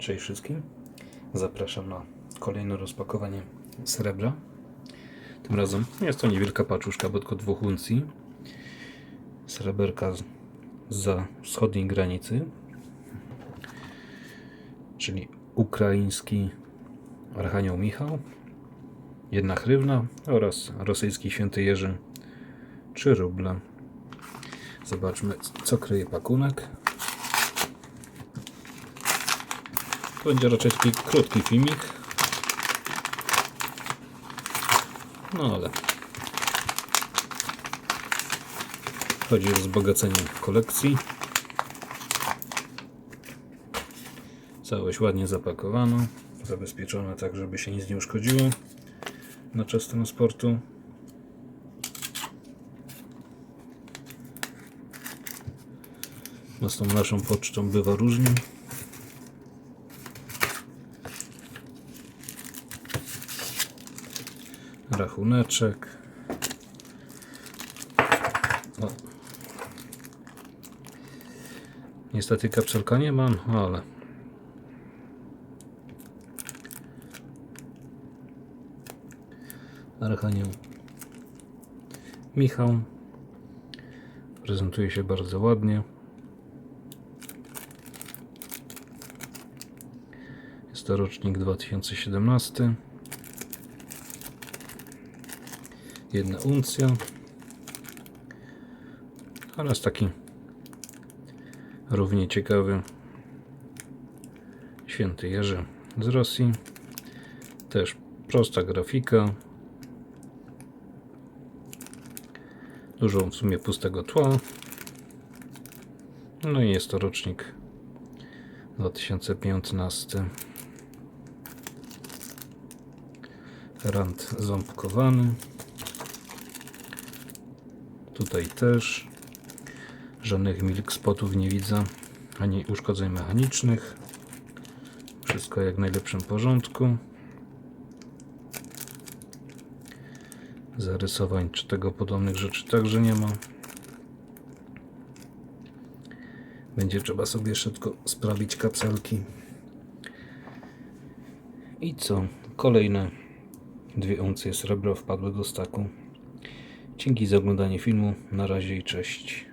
Cześć wszystkim. Zapraszam na kolejne rozpakowanie srebra. Tym razem jest to niewielka paczuszka, bo tylko dwóch uncji. Sreberka za wschodniej granicy, czyli ukraiński Archanioł Michał, jedna hrywna oraz rosyjski Święty Jerzy 3 ruble. Zobaczmy, co kryje pakunek. To będzie raczej taki krótki filmik. No ale chodzi o wzbogacenie kolekcji. Całość ładnie zapakowano, zabezpieczone tak, żeby się nic nie uszkodziło na czas transportu. Z tą naszą pocztą bywa różnie. Rachuneczek. O. Niestety kapselka nie mam, ale Archanioł Michał prezentuje się bardzo ładnie. Jest to rocznik 2017. Jedna uncja. Oraz taki równie ciekawy Święty Jerzy z Rosji. Też prosta grafika. Dużo w sumie pustego tła. No i jest to rocznik 2015. Rand ząbkowany. Tutaj też. Żadnych milk spotów nie widzę, ani uszkodzeń mechanicznych. Wszystko jak w najlepszym porządku. Zarysowań czy tego podobnych rzeczy także nie ma. Będzie trzeba sobie tylko sprawić kapselki. I co? Kolejne dwie uncje srebra wpadły do staku. Dzięki za oglądanie filmu. Na razie i cześć.